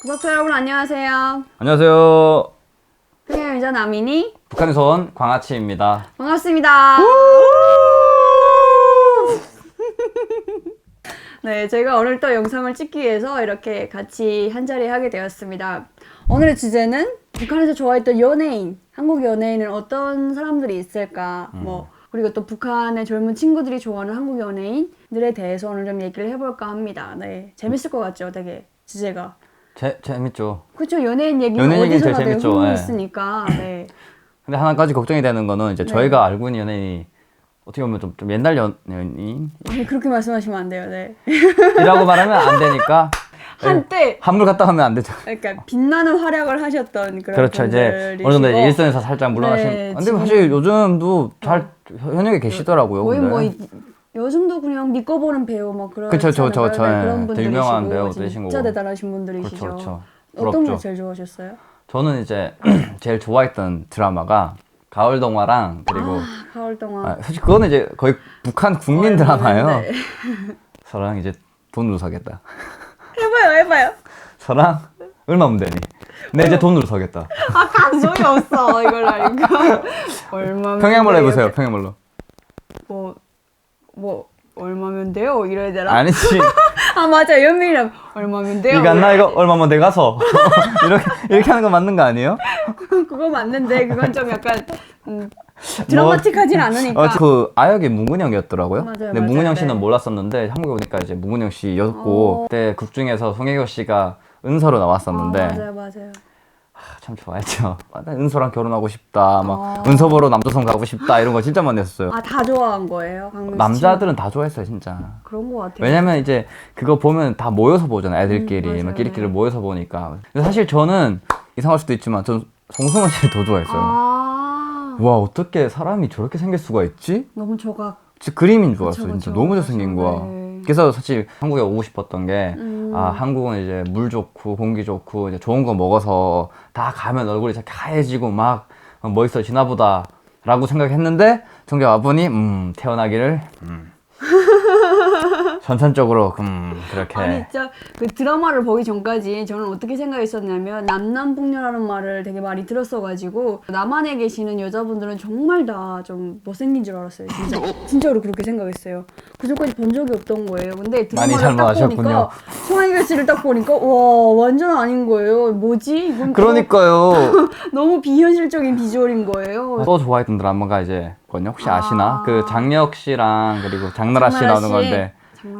구독자 여러분 안녕하세요. 안녕하세요. 평양 여자 남인이 북한에서 온 광아치입니다. 반갑습니다. 네, 제가 오늘 또 영상을 찍기 위해서 이렇게 같이 한 자리 하게 되었습니다. 오늘의 주제는 북한에서 좋아했던 연예인, 한국 연예인은 어떤 사람들이 있을까? 뭐 그리고 또 북한의 젊은 친구들이 좋아하는 한국 연예인들에 대해서 오늘 좀 얘기를 해볼까 합니다. 네, 재밌을 것 같죠, 되게 주제가. 재, 재밌죠. 그렇죠, 연예인 얘기는 연예인 얘기는 제일 어디서나 되게 재밌죠, 예. 있으니까. 네. 근데 하나까지 걱정이 되는 거는 이제 네. 저희가 알고 있는 연예인이 어떻게 보면 좀, 좀 옛날 연예인이라고 아니 그렇게 말씀하시면 안 돼요. 네. 말하면 안 되니까 한때 한물 갔다 하면 안 되죠. 그러니까 빛나는 활약을 하셨던 그런 그렇죠. 이제 어느 정도 이제 일선에서 살짝 물러나신. 네, 근데 지금- 사실 요즘도 잘 현역에 계시더라고요. 거의 근데. 뭐 이- 요즘도 그냥 믿고 보는 배우 막 그런 그쵸, 저, 저, 저, 예. 그런 되게 분들이시고 유명한 배우 되신 진짜 거고. 대단하신 분들이시죠. 그렇죠, 그렇죠. 어떤 게 부럽죠. 제일 좋아하셨어요? 저는 이제 제일 좋아했던 드라마가 가을 동화랑 그리고 아, 가을 동안 아, 사실 그거는 이제 거의 북한 국민 드라마예요. 네. 저랑 이제 돈으로 사겠다. 해봐요, 해봐요. 저랑 얼마면 되니? 내 이제 돈으로 사겠다. 아 감성이 없어 이걸 하니까 얼마면 평양말로? 해보세요. 평양말로. 뭐, 뭐 얼마면 돼요? 이래야 되나? 아니지. 아 맞아 연민이랑 얼마면 돼요? 이거 안 나 이거 얼마면 돼 가서 이렇게 이렇게 하는 거 맞는 거 아니에요? 그거 맞는데 그건 좀 약간 음, 드라마틱하진 않으니까. 어, 그 아역이 문근영이었더라고요. 맞아요, 근데 맞아요. 문근영 씨는 네. 몰랐었는데 한국에 오니까 이제 문근영 씨였고 어. 그때 극 중에서 송혜교 씨가 은서로 나왔었는데 아, 맞아요 맞아요. 아, 참 좋아했죠. 아, 나 은서랑 결혼하고 싶다. 막 어. 은서 보러 남조선 가고 싶다 이런 거 진짜 많이 했었어요. 아 다 좋아한 거예요 씨 남자들은 다 좋아했어요 진짜. 그런 거 같아요. 왜냐면 이제 그거 보면 다 모여서 보잖아요 애들끼리 음, 맞아요. 막 끼리끼리 모여서 보니까 근데 사실 저는 이상할 수도 있지만 전 송승헌 씨를 더 좋아했어요 아 와 어떻게 사람이 저렇게 생길 수가 있지? 너무 조각. 진짜 그림인 줄 알았어 그쵸, 진짜 그쵸. 너무 잘생긴 거야 네. 그래서 사실 한국에 오고 싶었던 게 음. 아, 한국은 이제 물 좋고 공기 좋고 이제 좋은 거 먹어서 다 가면 얼굴이 이렇게 하얘지고 막 멋있어지나 보다 라고 생각했는데 정작 와보니 음 태어나기를 음. 선천적으로 음 그렇게. 아니 진짜 그 드라마를 보기 전까지 저는 어떻게 생각했었냐면 남남북녀라는 말을 되게 많이 들었어가지고 남한에 계시는 여자분들은 정말 다 좀 못생긴 줄 알았어요 진짜. 진짜로 그렇게 생각했어요. 그 전까지 본 적이 없던 거예요. 근데 많이 드라마를 딱. 보니까 송하이결 씨를 딱 보니까 와 완전 아닌 거예요. 뭐지? 이건 또 그러니까요. 너무 비현실적인 비주얼인 거예요. 또 좋아했던 드라마가 이제 뭐냐? 혹시 아 시나? 아. 그 장혁 씨랑 그리고 장나라 씨 나오는 씨. 건데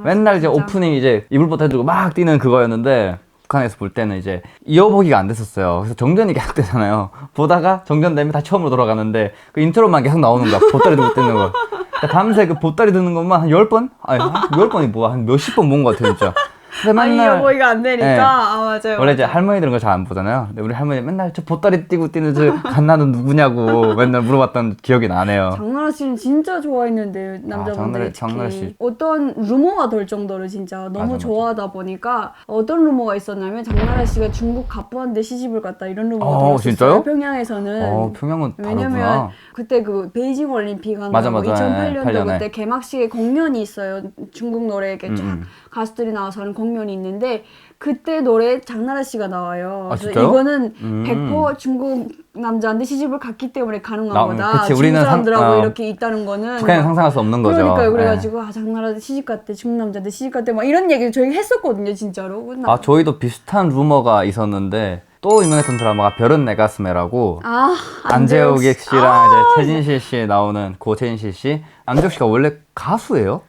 맨날 씨 이제 진짜. 오프닝 이제 이불부터 해주고 막 뛰는 그거였는데 북한에서 볼 때는 이제 이어보기가 안 됐었어요. 그래서 정전이 계속 되잖아요. 보다가 정전되면 다 처음으로 돌아가는데 그 인트로만 계속 나오는 거야. 보따리 들고 뛰는 거. 그러니까 밤새 그 보따리 드는 것만 한 10번? 아니, 한 10번이 뭐야. 한 몇십 번 본 것 같아요, 진짜. 근데 아니 맨날 여보이가 안 되니까 네. 아 맞아요 원래 이제. 할머니들은 걸잘 안 보잖아요. 근데 우리 할머니 맨날 저 보따리 뛰고 뛰는 저 갓나는 누구냐고 맨날 물어봤던 기억이 나네요. 장나라 씨는 진짜 좋아했는데 남자분들이 장나라- 장나라 씨. 어떤 루머가 돌 정도로 진짜 너무 맞아, 맞아. 좋아하다 보니까 어떤 루머가 있었냐면 장나라 씨가 중국 갑부한테 시집을 갔다 이런 루머가 어, 돌았어요 진짜요? 평양에서는 어, 평양은 왜냐면 다르구나. 그때 그 베이징 올림픽 한다고 맞아, 맞아. 2008년도 팔 년에. 그때 개막식에 공연이 있어요. 중국 노래 이렇게 쫙 음, 음. 가수들이 나와서 하는 공연이 있는데 그때 노래 장나라 씨가 나와요. 아, 진짜요? 이거는 음. 100% 중국 남자한테 시집을 갔기 때문에 가능한 나- 거다. 그치, 우리는 상- 사람들하고 어. 이렇게 있다는 거는 북한은 상상할 수 없는 거죠. 그러니까요. 예. 그래가지고 아 장나라 시집 갔대, 중국 남자한테 시집 갔대, 막 이런 얘기를 저희 했었거든요, 진짜로. 나- 아 저희도 비슷한 루머가 있었는데 또 유명했던 드라마가 별은 내 가슴에라고 아, 안재욱 씨. 씨랑 아, 이제 최진실 씨 나오는 고 최진실 씨 안재욱 씨가 원래 가수예요?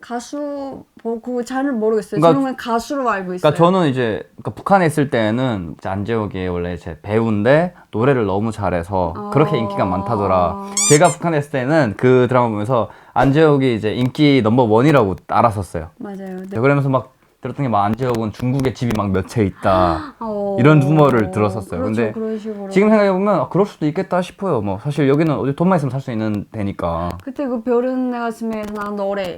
가수 뭐그 잘은 모르겠어요. 그러니까- 저는 가수로 알고 있어요. 그러니까 저는 이제 그러니까 북한에 있을 때는 안재욱이 원래 제 배우인데 노래를 너무 잘해서 아. 그렇게 인기가 많다더라. 제가 북한에 있을 때는 그 드라마 보면서 안재욱이 이제 인기 넘버 원이라고 알았었어요. 맞아요. 네. 그러면서 막 들었던 게막 안재욱은 중국에 집이 막 몇 채 있다. 어, 이런 루머를 들었었어요. 그렇죠, 근데 그런 식으로. 지금 생각해 보면 아, 그럴 수도 있겠다 싶어요. 뭐 사실 여기는 어디 돈만 있으면 살 수 있는 데니까. 그때 그 별은 내 가슴에서 나온 노래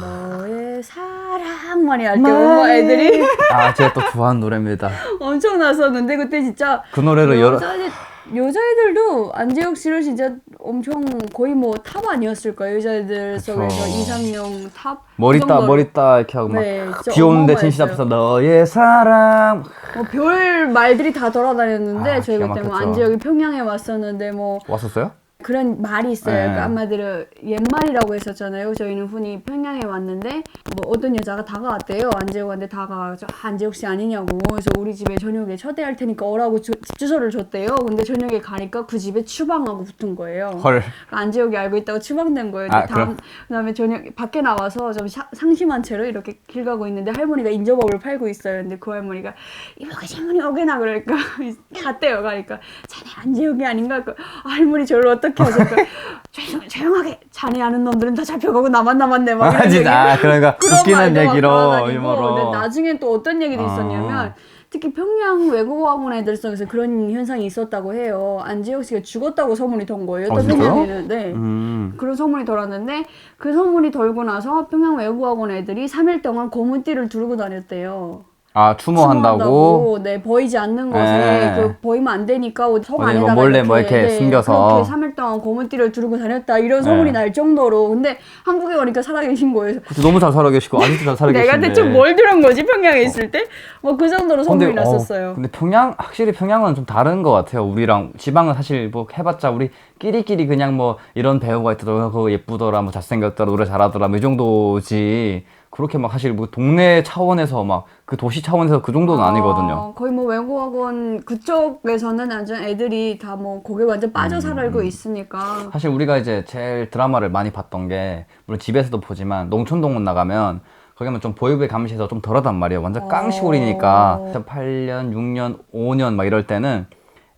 너의 사랑만이 할때 많이. 엄마 애들이 아 제가 또 좋아하는 노래입니다. 엄청 나섰는데 그때 진짜 그 노래를 여러 여전히 여자애들도 안재욱 씨를 진짜 엄청 거의 뭐 탑 아니었을까요? 여자애들 그쵸. 속에서 이상형 탑? 머리 그 따 정도로. 머리 따 이렇게 하고 막 네, 진짜 귀여운데 어마어마했어요. 진실 앞에서 너의 사랑 뭐 별 말들이 다 돌아다녔는데 아, 저희 기가 그때 뭐 막혔죠. 안재욱이 평양에 왔었는데 뭐 왔었어요? 그런 말이 있어요. 네. 그러니까 한마디로 옛말이라고 했었잖아요. 저희는 흔히 평양에 왔는데 뭐 어떤 여자가 다가왔대요. 안재욱한테 다가와서 아, 안재욱 씨 아니냐고. 그래서 우리 집에 저녁에 초대할 테니까 오라고 주- 집 주소를 줬대요. 근데 저녁에 가니까 그 집에 추방하고 붙은 거예요. 헐. 안재욱이 알고 있다고 추방된 거예요. 아, 다음 그럼? 그다음에 저녁 밖에 나와서 좀 샤- 상심한 채로 이렇게 길 가고 있는데 할머니가 인조밥을 팔고 있어요. 근데 그 할머니가 이모가 할머니 오게나 그러니까 갔대요. 가니까 자네 안재욱이 아닌가? 그 할머니 저를 어떻게 하실까? 조용, 조용하게 자네 아는 놈들은 다 잡혀가고 나만 남았네. 막아 이런 진짜 아, 얘기. 그러니까 그런 웃기는 말도 막 얘기로 돌아다니고. 유머로. 나중에 또 어떤 얘기도 아. 있었냐면 특히 평양 외국어학원 애들 속에서 그런 현상이 있었다고 해요. 안재욱 씨가 죽었다고 소문이 돈 거예요. 아, 또 진짜요? 평양에는 네. 음. 그런 소문이 돌았는데 그 소문이 돌고 나서 평양 외국어학원 애들이 3일 동안 고무띠를 두르고 다녔대요. 아 추모한다고. 추모한다고. 네 보이지 않는 곳에 네. 그 보이면 안 되니까 속 어디 안에다가 뭐 몰래 뭐 이렇게 숨겨서. 그렇게 3일 동안 고무띠를 두르고 다녔다 이런 소문이 네. 날 정도로 근데 한국에 오니까 살아계신 거예요. 그쵸, 너무 잘 살아 계시고 아직도 잘 살아 계신데. 내가 대체 뭘 들은 거지 평양에 있을 때? 뭐 그 정도로 소문이 근데, 어, 났었어요. 근데 평양 확실히 평양은 좀 다른 것 같아요. 우리랑 지방은 사실 뭐 해봤자 우리 끼리끼리 그냥 뭐 이런 배우가 있더라, 그거 예쁘더라, 뭐 잘생겼더라, 노래 잘하더라, 뭐이 정도지. 그렇게 막 사실 뭐 동네 차원에서 막 그 도시 차원에서 그 정도는 아니거든요. 어, 거의 뭐 외국어학원 그쪽에서는 완전 애들이 다 뭐 거기에 완전 빠져 음. 살고 있으니까 사실 우리가 이제 제일 드라마를 많이 봤던 게 물론 집에서도 보지만 농촌동원 나가면 거기 하면 좀 보이브에 감시해서 좀 덜하단 말이에요. 완전 깡시골이니까 어. 8년, 6년, 5년 막 이럴 때는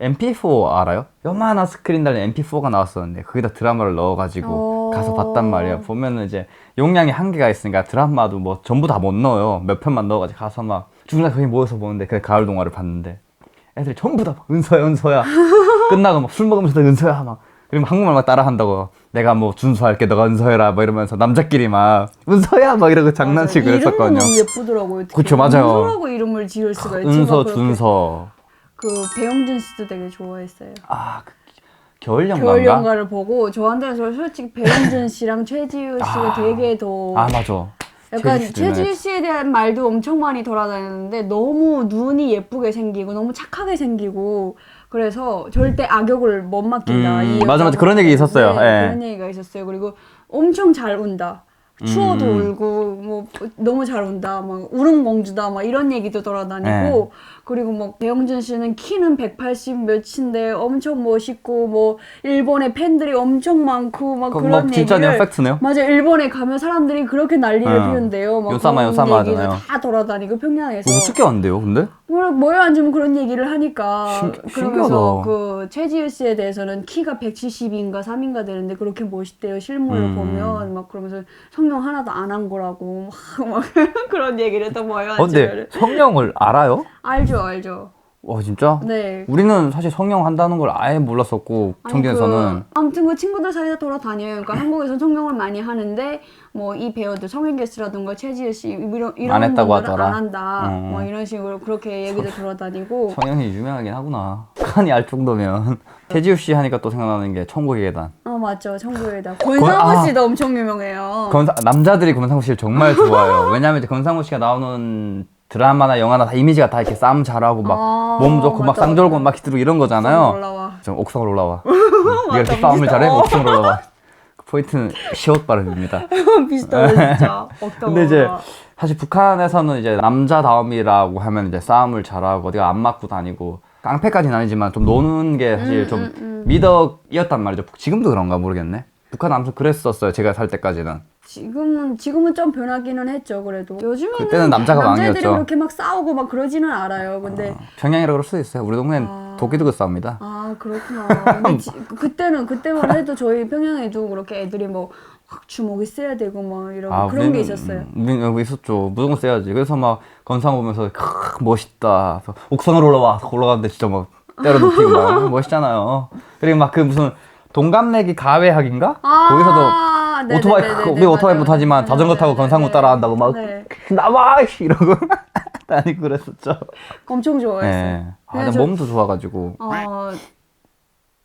MP4 알아요? 요만한 스크린 달린 MP4가 나왔었는데 거기다 드라마를 넣어가지고 어. 가서 봤단 말이에요. 보면은 이제 용량이 한계가 있으니까 드라마도 뭐 전부 다 못 넣어요. 몇 편만 넣어가지고 가서 막 중간 거기 모여서 보는데 그 가을 동화를 봤는데 애들이 전부 다 막 은서야 은서야 끝나고 막 술 먹으면서 은서야 막 그리고 한국말 막 따라한다고 내가 뭐 준수할게 너가 은서해라 막 이러면서 남자끼리 막 은서야 막 이러고 장난치고 그랬었거든요. 너무 예쁘더라고요. 그쵸, 맞아요. 은서라고 이름을 지을 수가 있지? 은서. 준서 그 배용준 씨도 되게 좋아했어요. 아 그, 겨울 겨울 연가인가? 연가를 보고 저한테는 저 솔직히 배용준 씨랑 최지우 씨가 아. 되게 더 아 맞아. 약간 최지우 씨도 최지우 씨에 대한 말도 엄청 많이 돌아다녔는데 너무 눈이 예쁘게 생기고 너무 착하게 생기고 그래서 절대 악역을 못 맡긴다. 음, 이 맞아, 맞아. 그런 얘기 있었어요. 네, 예. 그런 얘기가 있었어요. 그리고 엄청 잘 운다. 추워도 음. 울고 뭐 너무 잘 운다. 막 울음공주다. 막 이런 얘기도 돌아다니고 네. 그리고 뭐 배영준 씨는 키는 180 몇인데 엄청 멋있고 뭐 일본에 팬들이 엄청 많고 막 그런 뭐 진짜 얘기를 팩트네요. 맞아 일본에 가면 사람들이 그렇게 난리를 응. 피운대요. 막 요사마, 그런 요사마 얘기도 하잖아요. 다 돌아다니고 평양에서 뭐 어떻게 왔는데요, 근데? 뭘 뭐에 앉으면 그런 얘기를 하니까 신- 그러면서 신기하다. 그 최지우 씨에 대해서는 키가 170인가 3인가 되는데 그렇게 멋있대요 실물로 음. 보면 막 그러면서 성형 하나도 안 한 거라고 막, 막 그런 얘기를 또 뭐에 어, 근데 성령을 알아요? 알죠 알죠 와 진짜? 네 우리는 사실 성령 한다는 걸 아예 몰랐었고 아니, 청진에서는 그, 아무튼 그 친구들 사이에 돌아다녀요. 그러니까 한국에서 성형을 많이 하는데 뭐 이 배우들 성형개스라든가 최지우 씨 이런 이런 안 했다고 하더라. 안 한다. 어. 뭐 이런 식으로 그렇게 얘기도 돌아다니고 성령이 유명하긴 하구나. 칸이 알 정도면 최지우 씨 하니까 또 생각나는 게 천국의 계단. 어 맞죠 천국에다 권상우 아. 씨도 엄청 유명해요. 건사, 남자들이 권상우 씨를 정말 좋아해요. 왜냐면 이제 권상우 씨가 나오는 드라마나 영화나 다 이미지가 다 이렇게 싸움 잘하고 막 아, 몸 좋고 막 맞다, 쌍절곤. 막 히트로 이런 거잖아요. 올라와. 좀 옥상으로 올라와. 네가 이렇게 싸움을 잘해? 옥상으로 올라와. 그 포인트는 시옷 발음입니다. 비슷하다 진짜. 근데 이제 사실 북한에서는 이제 남자다움이라고 하면 이제 싸움을 잘하고 어디가 안 맞고 다니고 깡패까지는 아니지만 좀 노는 게 사실 음, 좀 음, 음. 미덕이었단 말이죠. 지금도 그런가 모르겠네. 북한 아무튼 그랬었어요. 제가 살 때까지는. 지금은 지금은 좀 변하기는 했죠 그래도 요즘에는 그때는 남자가 남자애들이 왕이었죠. 그렇게 막 싸우고 막 그러지는 않아요. 근데 평양이라 그럴 수 있어요. 우리 동네는 아. 도끼 들고 싸웁니다. 아 그렇구나. 근데 지, 그때는 그때만 해도 저희 평양에도 그렇게 애들이 뭐 확 주먹이 세야 되고 막 이런 아, 그런 게 우리는- 있었어요. 우리는 여기 있었죠. 무조건 써야지. 그래서 막 건상 보면서 크, 멋있다. 그래서 옥상으로 올라와. 올라가는데 진짜 막 때려 눕히고 막 멋있잖아요. 그리고 막 그 무슨 동갑내기 가외학인가? 거기서도 아, 네네네네네. 오토바이 우리 오토바이 맞아요. 못하지만 자전거 타고 네네네. 건상우 따라한다고 막 네. 나와 이러고 다니고 그랬었죠. 엄청 좋아했어요. 네. 아, 저- 몸도 좋아가지고 어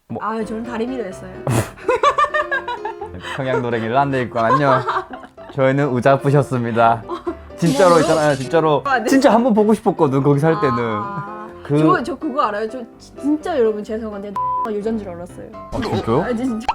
뭐- 아 저는 다리미로 했어요. 평양 노랭이를 안돼 있거든요. 저희는 우자쁘셨습니다. 진짜로 있잖아요. 진짜로 아, 네. 진짜 한번 보고 싶었거든 거기 살 때는. 아, 그- 저, 저 그거 알아요? 저 진짜 여러분 죄송한데 유전 줄 알았어요. 아 진짜요? 아 진짜